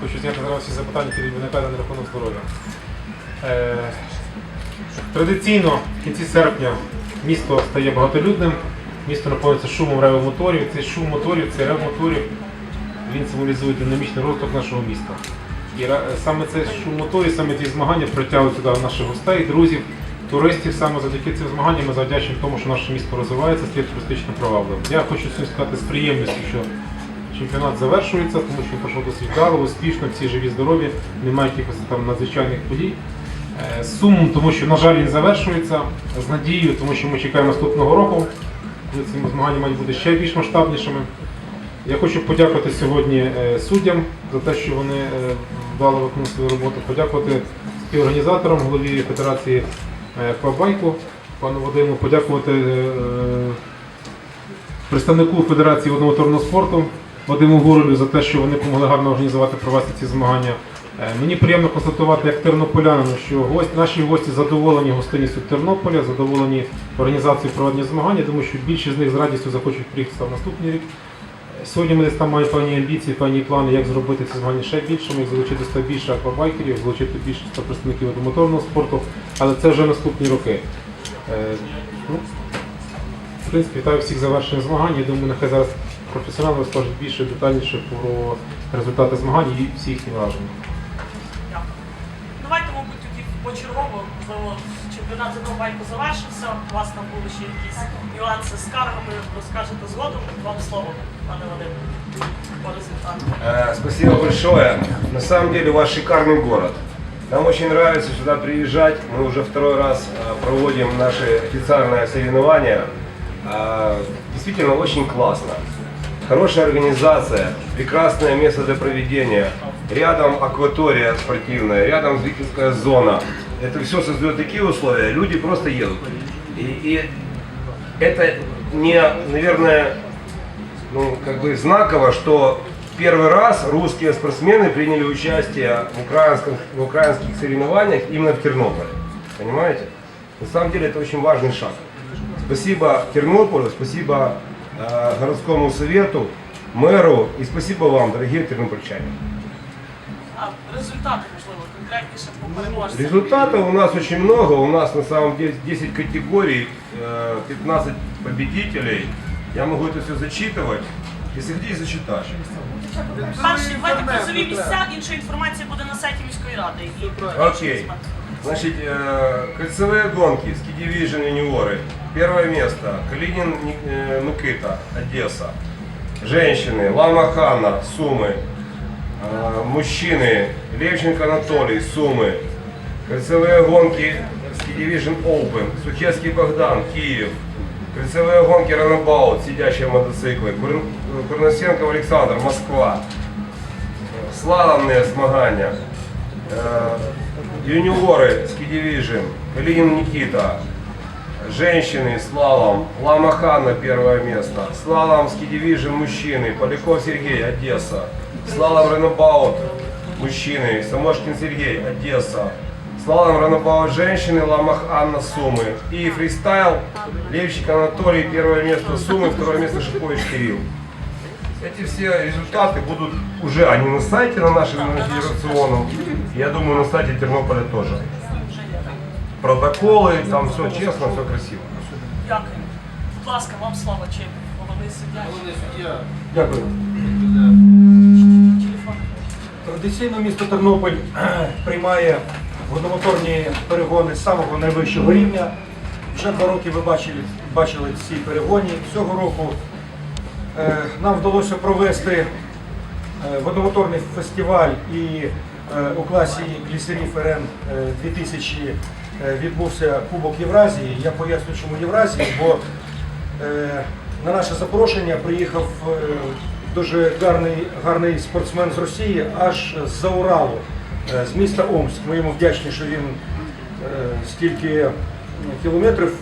Хочу зняти зараз всі запитання, які виникали на рахунок здоров'я. Е, традиційно в кінці серпня місто стає багатолюдним, місто наповнюється шумом реву моторів. Цей шум моторів, цей рев моторів, він символізує динамічний розвиток нашого міста. І саме цей шум моторів, саме ті змагання притягують сюди наших гостей, друзів, туристів. Саме завдяки цим змаганням ми завдячуємо тому, що наше місто розвивається, стає туристично привабливим. Я хочу сьогодні сказати з приємністю, що чемпіонат завершується, тому що пройшов досить вдало, успішно, всі живі, здорові, немає якихось там надзвичайних подій. Е, сумом, тому що, на жаль, він завершується, з надією, тому що ми чекаємо наступного року, ці змагання мають бути ще більш масштабнішими. Я хочу подякувати сьогодні е, суддям за те, що вони е, вдало виконали свою роботу, подякувати співорганізаторам, голові Федерації е, по байку, пану Вадиму, подякувати представнику Федерації водомоторного спорту Вадиму Гуролю за те, що вони допомогли гарно організувати провести ці змагання. Е, Мені приємно констатувати як тернополянину, що гость, наші гості задоволені гостинністю Тернополя, задоволені організацією проведення змагань. Думаю, що більшість з них з радістю захочуть приїхати в наступний рік. Е, Сьогодні ми десь там маємо певні амбіції, певні плани, як зробити ці змагання ще більшими, як залучити 100 більше аквабайкерів, залучити більше 100 представників водомоторного спорту, але це вже наступні роки. Е, ну, в принципі, вітаю всіх завершенням змагань. Я думаю, нехай зараз професіонали розкажуть більше детальніше про результати змагань і всі їхні враження. Дякую. Давайте, мабуть, тоді почергово, можливо, чемпіонат з одного байку завершився. У вас там були ще якісь нюанси з скаргами, розкажете згодом. Вам слово, пане Вадим, по результату. Э, Спасибо большое. На самом деле у вас шикарный город. Нам очень нравится сюда приезжать. Мы уже второй раз э, проводим наши официальные соревнования. А, Действительно очень классно. Хорошая организация, прекрасное место для проведения. Рядом акватория спортивная, рядом зрительская зона. Это все создает такие условия, люди просто едут. И, и это не, наверное, ну, как бы знаково, что первый раз русские спортсмены приняли участие в, украинском, в украинских соревнованиях именно в Тернополе. Понимаете? На самом деле это очень важный шаг. Спасибо Тернополю, спасибо городскому совету, мэру и спасибо вам, дорогие тернопольчане. А результати, можливо, конкретніше по переможцям. Результатов у нас очень много. У нас на самом деле 10 категорий, э, 15 победителей. Я могу это все зачитывать. Если хотите, зачитаю. Перші давайте призові місця, інша інформація буде на сайті міської ради. І Окей. Значит, э, кольцевые гонки, Ski Division юниоры. Первое место. Калинин Ник- э, Никита, Одесса. Женщины. Лама Ханна, Сумы. Э, мужчины. Левченко Анатолий, Сумы. Кольцевые гонки Ski Division Open. Сухецкий Богдан, Киев. Кольцевые гонки Ранабаут, сидящие мотоциклы. Кур- Курносенков Александр, Москва. Слаломные змагання. Э, Юниоры Ski Division, Калинин Никита. Женщины слалом, Лама Ханна первое место. Слалом Ski Division мужчины, Поляков Сергей, Одесса. Слалом Ренобаут мужчины, Самошкин Сергей, Одесса. Слалом Ранабаут женщины, Ламах Анна Сумы. И фристайл Левчик Анатолий, первое место Сумы, второе место Шипович Кирилл. Эти все результаты будут уже, они на сайте на нашем на федерационном, я думаю, на сайте Тернополя тоже. Протоколы, там все честно, все красиво. Дякую. Будь ласка, вам слово, чи головний суддя. Дякую. Традиційно місто Тернопіль приймає водомоторні перегони з самого найвищого рівня. Вже два роки ви бачили, бачили ці перегони. Цього року е, нам вдалося провести е, водомоторний фестиваль і у класі Глісерів РН е, 2000 е, відбувся Кубок Євразії. Я поясню, чому Євразії, бо Е, На наше запрошення приїхав е, дуже гарний, гарний спортсмен з Росії, аж з-за Уралу, е, з міста Омськ. Ми йому вдячні, що він е, стільки кілометрів,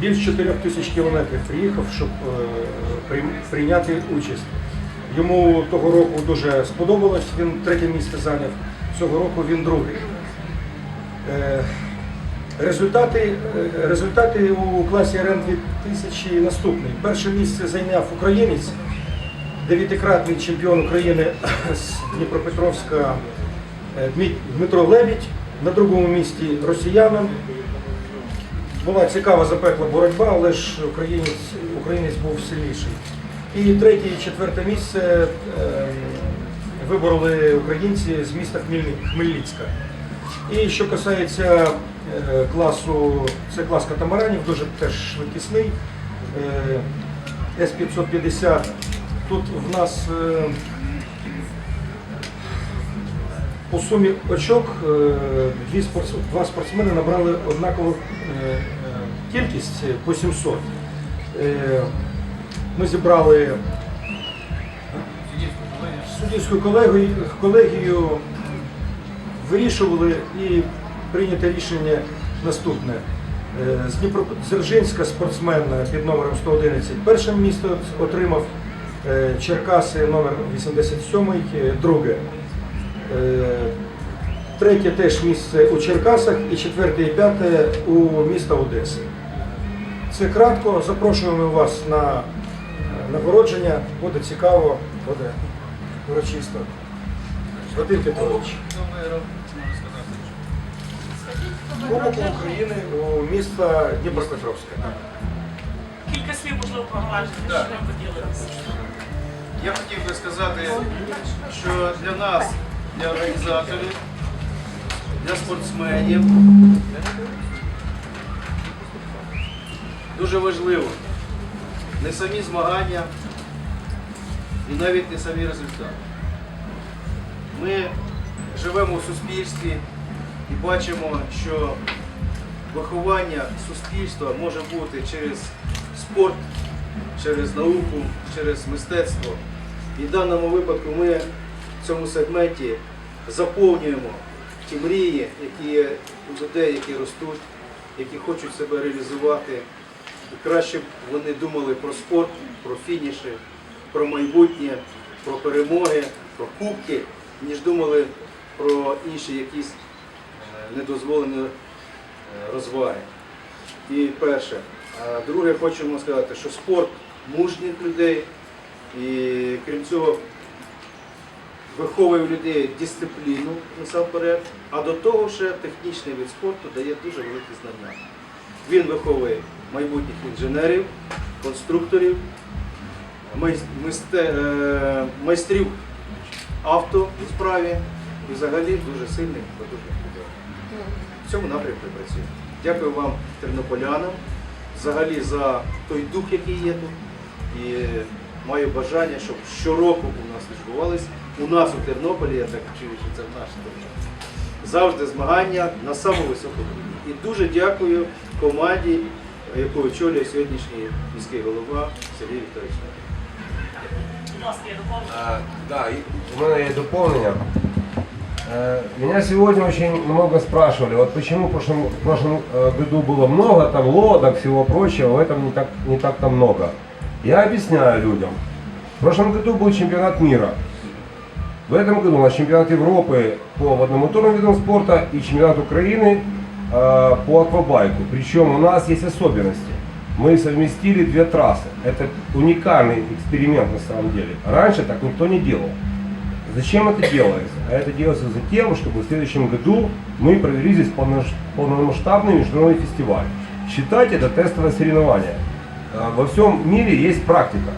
більш 4 тисяч кілометрів приїхав, щоб е, прийняти участь. Йому того року дуже сподобалось, він третє місце зайняв, цього року він другий. Е, Результати, е, результати у класі РН 2000 наступний. Перше місце зайняв українець дев'ятикратний чемпіон України з Дніпропетровська е, Дмитро Лебідь. На другому місці росіянин. Була цікава запекла боротьба, але ж українець, українець був сильніший. І третє і четверте місце е, вибороли українці з міста Хмельницька. І що касається е, класу, це клас катамаранів, дуже теж швидкісний. Е, С-550. Тут в нас е, по сумі очок два спортсмени набрали однакову кількість по 700. Ми зібрали суддівську колегію, колегію вирішували і прийнято рішення наступне. Е, З Дніпродзержинська спортсмен під номером 111 перше місце отримав, е, Черкаси номер 87 е, друге. Третє теж місце у Черкасах і четверте і п'яте у міста Одеси. Це кратко. Запрошуємо вас на нагородження. Буде цікаво, буде урочисто. Вадим Петрович. Кубок України у міста Дніпропетровське. Кілька слів, можливо, про що ви поділилися. Я хотів би сказати, що для нас, для організаторів, для спортсменів дуже важливо не самі змагання і навіть не самі результати. Ми живемо в суспільстві і бачимо, що виховання суспільства може бути через спорт, через науку, через мистецтво. І в даному випадку ми в цьому сегменті заповнюємо ті мрії, які є у людей, які ростуть, які хочуть себе реалізувати. Краще б вони думали про спорт, про фініші, про майбутнє, про перемоги, про кубки, ніж думали про інші якісь е, недозволені е, розваги. І перше. А друге, хочемо сказати, що спорт мужніх людей, і крім цього, виховує в людей дисципліну насамперед, а до того ще технічний вид спорту дає дуже великі знання. Він виховує майбутніх інженерів, конструкторів, е, майстрів авто у справі і взагалі дуже сильних потужних людей. В цьому напрямку працюємо. Дякую вам, тернополянам, взагалі за той дух, який є тут. І маю бажання, щоб щороку у нас відбувались. У нас у Тернополі, я так чую, що це в нашій Тернополі. Завжди змагання на самому високому рівні. І дуже дякую команді, яку очолює сьогоднішній міський голова Сергій Вікторович. Будь ласка, я доповню. А, Да, и у меня есть дополнение. Э, Меня сегодня очень много спрашивали, вот почему в прошлом, в прошлом э, году было много там лодок, всего прочего, в этом не так, не так-то много. Я объясняю людям. В прошлом году был чемпионат мира. В этом году у нас чемпионат Европы по водномоторным видам спорта и чемпионат Украины э, по аквабайку. Причем у нас есть особенности. Мы совместили две трассы. Это уникальный эксперимент на самом деле. Раньше так никто не делал. Зачем это делается? А это делается за тем, чтобы в следующем году мы провели здесь полномасштабный международный фестиваль. Считайте это тестовое соревнование. А, Во всем мире есть практика.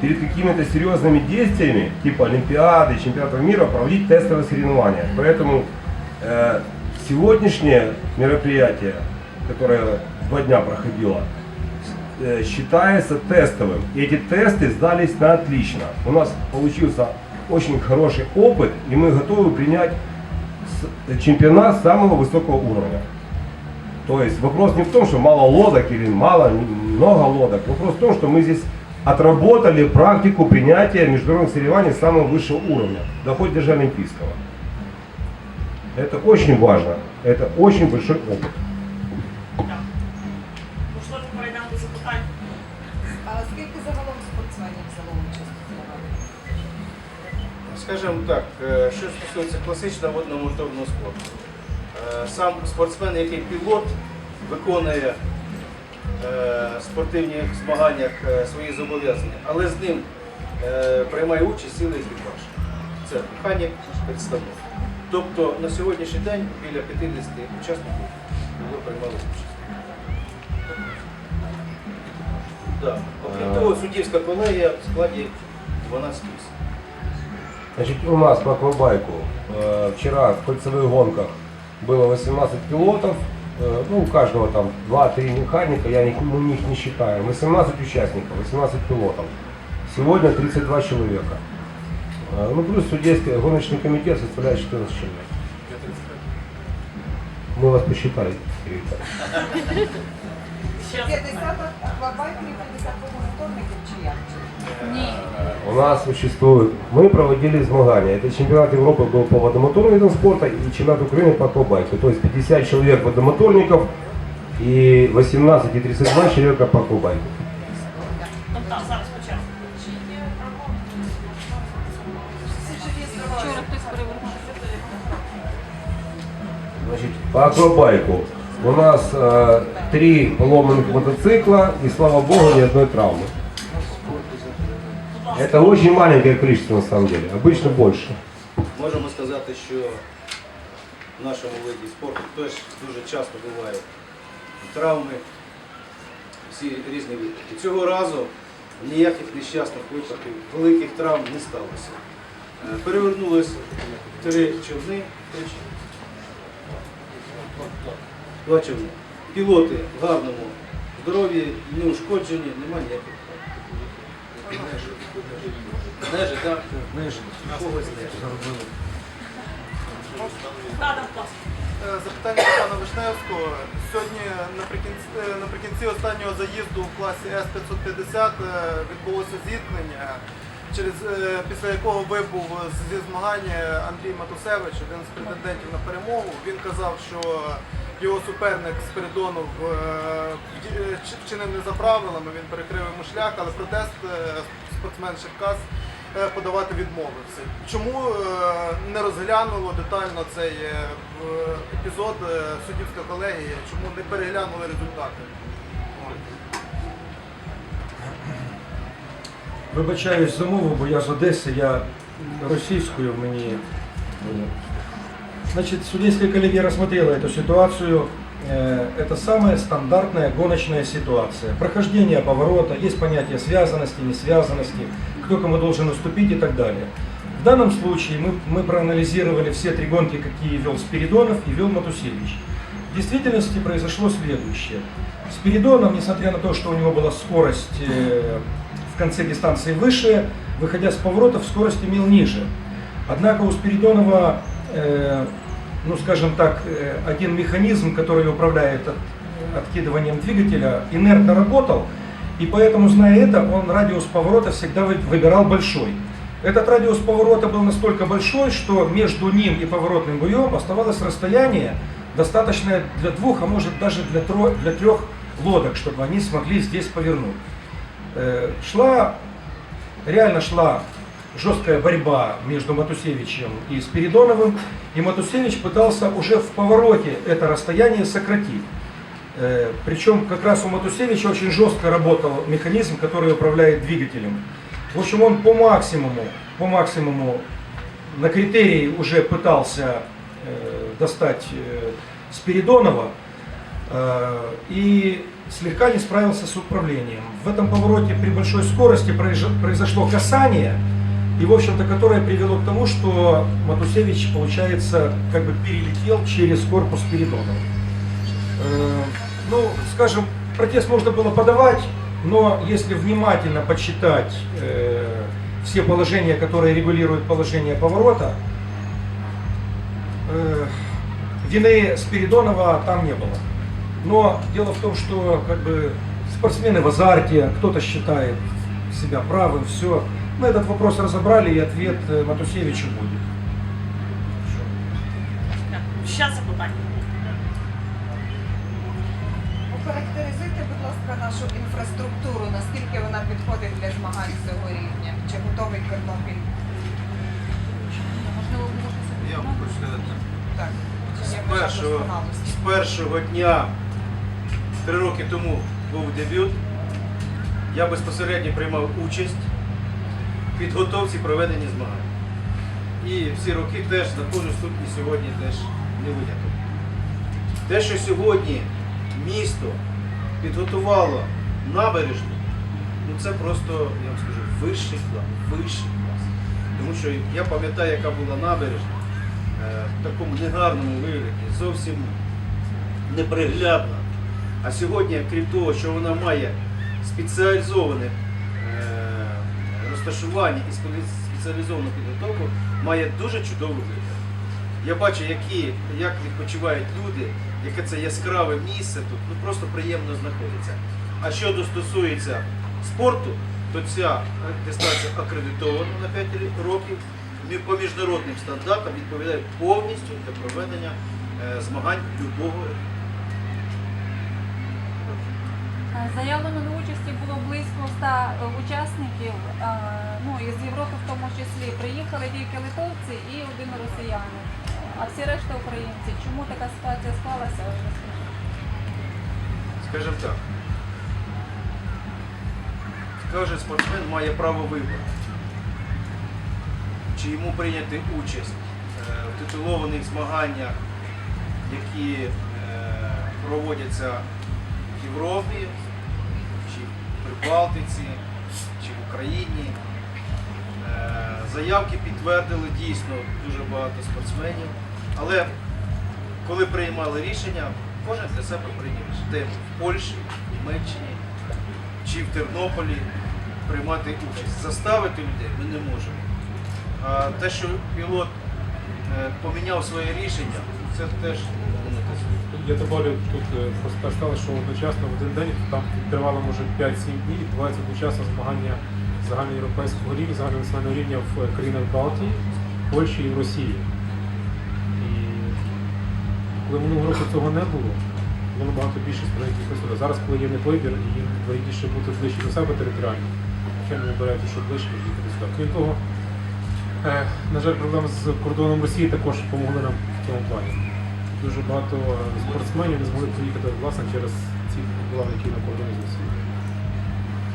Перед какими-то серьезными действиями, типа Олимпиады, чемпионатов мира, проводить тестовые соревнования. Поэтому э, сегодняшнее мероприятие, которое два дня проходило, э, считается тестовым. Эти тесты сдались на отлично. У нас получился очень хороший опыт, и мы готовы принять с- чемпионат самого высокого уровня. То есть вопрос не в том, что мало лодок или мало, много лодок. Вопрос в том, что мы здесь отработали практику принятия международных соревнований самого высшего уровня, хоть даже олимпийского. Это очень важно. Это очень большой опыт. Дякую. Можливо, перейдемо до запитань. А скільки загалом спортсменів взяло участь у змаганнях? Скажімо так, е, що стосується класичного водно-моторного спорту. Е, Сам спортсмен, який пілот, виконує е, в спортивних змаганнях е, свої зобов'язання, але з ним е, приймає участь цілий екіпаж. Це механік, представник. Тобто на сьогоднішній день біля 50 учасників було приймали участь. Да. Окрім того, суддівська колегія в складі 12 осіб. Значит, у нас по аквабайку э, вчера в кольцевых гонках было 18 пилотов, э, ну у каждого там 2-3 механика, я ни- мы них не считаю, 18 участников, 18 пилотов. Сегодня 32 человека. Э, ну плюс судейский гоночный комитет составляет 14 человек. Мы вас посчитали. Виктор. Ще 50 аквабайкерів, 50 моторників чи як? У нас существует, мы проводили змагания. Это чемпионат Европы был по водомоторным спорта и чемпионат Украины по аквабайку. То есть 50 человек водомоторников и 18 и 32 человека по аквабайку. Значит, по аквабайку у нас э, три поломанных мотоцикла и, слава богу, ни одной травмы. Это очень маленькое количество на самом деле, обычно больше. Можемо сказати, що в нашому виді спорту теж дуже часто бувають травми, всі різні випадки. Цього разу ніяких нещасних випадків, великих травм не сталося. Е, Перевернулись три човни, три ч- човни. Пілоти в гарному здоров'ї, не ушкоджені, немає ніяких. Нежить, так? Нежить. Когось Запитання до пана Вишневського. Сьогодні наприкінці, е, наприкінці останнього заїзду в класі С-550 е, відбулося зіткнення, через, е, після якого вибув зі змагання Андрій Матусевич, один з претендентів на перемогу. Він казав, що його суперник Спиридонов е, е, вчинив не за правилами, він перекрив йому шлях, але протест е, спортсмен Черкас е, подавати відмовився. Чому е, не розглянуло детально цей е, епізод е, суддівська колегія? Чому не переглянули результати? Вибачаюсь за мову, бо я з Одеси, я російською мені. Значит, судейская коллегия рассмотрела эту ситуацию. Это самая стандартная гоночная ситуация. Прохождение поворота, есть понятие связанности, несвязанности, кто кому должен уступить и так далее. В данном случае мы, мы проанализировали все три гонки, какие вел Спиридонов и вел Матусевич. В действительности произошло следующее. Спиридонов, несмотря на то, что у него была скорость конце дистанции выше, выходя с поворотов, скорость имел ниже. Однако у Спиридонова, э, ну скажем так, э, один механизм, который управляет от- откидыванием двигателя, инертно работал, и поэтому, зная это, он радиус поворота всегда вы- выбирал большой. Этот радиус поворота был настолько большой, что между ним и поворотным буем оставалось расстояние, достаточное для двух, а может даже для, тро- для трех лодок, чтобы они смогли здесь повернуть. Э, Шла, реально шла жесткая борьба между Матусевичем и Спиридоновым, и Матусевич пытался уже в повороте это расстояние сократить. Э, Причем как раз у Матусевича очень жестко работал механизм, который управляет двигателем. В общем, он по максимуму, по максимуму на критерии уже пытался э, достать Спиридонова и слегка не справился с управлением. В этом повороте при большой скорости произош- произошло касание, и, в общем-то, которое привело к тому, что Матусевич, получается, как бы перелетел через корпус Спиридонова. Э, Ну, скажем, протест можно было подавать, но если внимательно подсчитать э, все положения, которые регулируют положение поворота, э, вины Спиридонова там не было. Но дело в том, что как бы спортсмены в азарте, кто-то считает себя правым, все. Мы этот вопрос разобрали, и ответ э, Матусевичу будет. Ще запитання. Охарактеризуйте, будь ласка, нашу інфраструктуру, наскільки вона підходить для змагань цього рівня. Чи готовий Тернопіль? Я вам хочу сказати, Так. Чи з є межа першого, досконалості? з першого дня, три роки тому був дебют. Я безпосередньо приймав участь. в підготовці проведення змагань. І всі роки теж знаходжусь тут і сьогодні теж не виняток. Те, що сьогодні місто підготувало набережну, ну це просто, я вам скажу, вищий клас, вищий клас. Тому що я пам'ятаю, яка була набережна е, в такому негарному вигляді, зовсім неприглядна. А сьогодні, крім того, що вона має спеціалізоване е, розташування і спе- спеціалізовану підготовку, має дуже чудовий вигляд. Я бачу, які, як відпочивають люди, яке це яскраве місце тут, ну просто приємно знаходиться. А що стосується спорту, то ця дистанція акредитована на 5 років, по міжнародним стандартам відповідає повністю для проведення е, змагань любого рівня. Е, Заявлено до участі було близько 100 е, учасників, е, ну і з Європи в тому числі. Приїхали тільки литовці і один росіянин, а всі решта українці. Чому така ситуація склалася? Скажімо так. Кожен спортсмен має право вибору. Чи йому прийняти участь е, в титулованих змаганнях, які проводяться в Європі, в Прибалтиці, чи в Україні. Е, Заявки підтвердили дійсно дуже багато спортсменів. Але коли приймали рішення, кожен для себе прийняв. Де в Польщі, в Німеччині чи в Тернополі приймати участь. Заставити людей ми не можемо. А те, що пілот е, поміняв своє рішення, це теж. Я добавлю тут е, стало, що одночасно в один день там тривало може 5-7 днів, відбувається одночасно змагання загальноєвропейського рівня, загальнонаціонального рівня в е, країнах Балтії, Польщі і в Росії. І коли минулого року цього не було, було набагато більше сприйняття присуду. Зараз, коли є в них вибір, і їм вигідніше бути ближче до себе територіально, звичайно, вибирають, що ближче ніж сюди. Крім того, е, на жаль, проблеми з кордоном Росії також допомогли нам в цьому плані. Дуже багато е, спортсменів не змогли приїхати власне через ці проблеми, які на кордоні з Росією.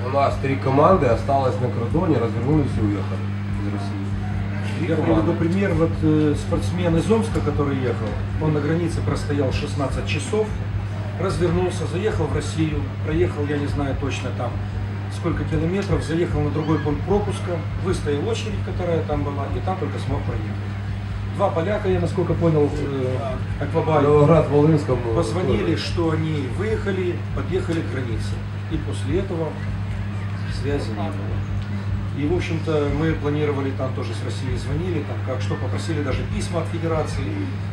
У нас три команды осталось на кордоне, развернулись и уехали из России. Три Я приведу команды. пример. Вот э, спортсмен из Омска, который ехал, он на границе простоял 16 часов, развернулся, заехал в Россию, проехал, я не знаю точно там сколько километров, заехал на другой пункт пропуска, выстоял очередь, которая там была, и там только смог проехать. Два поляка, я насколько понял, э, Аквабай, Новоград Волынском. э, позвонили, тоже. что они выехали, подъехали к границе. И после этого связи не было. И, в общем-то, мы планировали там тоже с Россией звонили, там как что, попросили даже письма от Федерации,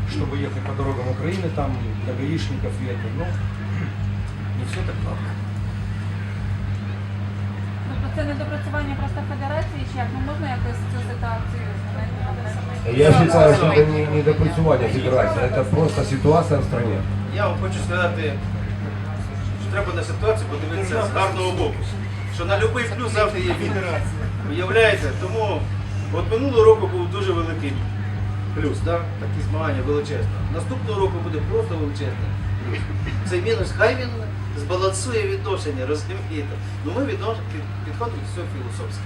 чтобы ехать по дорогам Украины, там для гаишников и это, но не все так гладко. Тобто це недопрацювання просто федерації, чи як? Ну можна якось цю ситуацію змінити? Я считаю, что это не, не допрацювание федерации, это просто ситуация в стране. Я вам хочу сказати, що треба на ситуацію подивитися з гарного боку. Що на будь-який плюс завжди є мінус. Уявляєте? Тому от минулого року був дуже великий плюс, да? такі змагання величезні. Наступного року буде просто величезний плюс. Цей мінус, хай він збалансує відношення, розумієте. Ну ми віднош... підходимо до цього філософськи.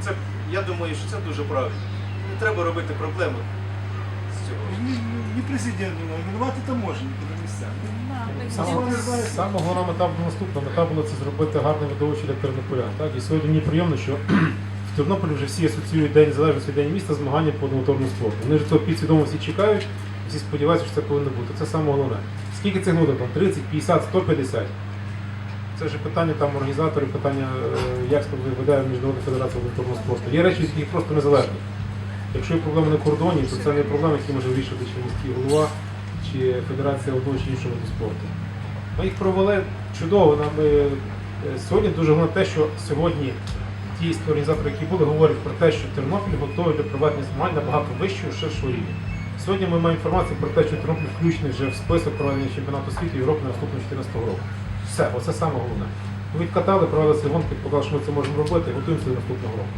Це, я думаю, що це дуже правильно. Не треба робити проблеми з цього. Не президент виноват таможенники на місцях. Саме, саме головна мета була наступна. Мета була це зробити гарне видовище для тернополян. Так? І сьогодні мені приємно, що в Тернополі вже всі асоціюють День Незалежності День міста змагання по моторному спорту. Вони ж цього підсвідомо всі чекають, всі сподіваються, що це повинно бути. Це саме головне. Скільки цих ноток? Там 30, 50, 150? Це вже питання там організаторів, питання, е, як веде Міжнародна федерація моторного спорту. Є речі, які просто незалежні. Якщо є проблеми на кордоні, то це не проблеми, які може вирішити чи міський голова, чи федерація одного чи іншого виду спорту. Ми їх провели чудово. Нам, е, сьогодні дуже головне те, що сьогодні ті організатори, які були, говорять про те, що Тернопіль готовий для проведення змагань набагато вищого, ширшого рівня. Сьогодні ми маємо інформацію про те, що Тернопіль включений вже в список проведення чемпіонату світу Європи на наступного 14 року. Все, оце саме головне. Ми відкатали, провели гонки, показали, що ми це можемо робити готуємося до наступного року.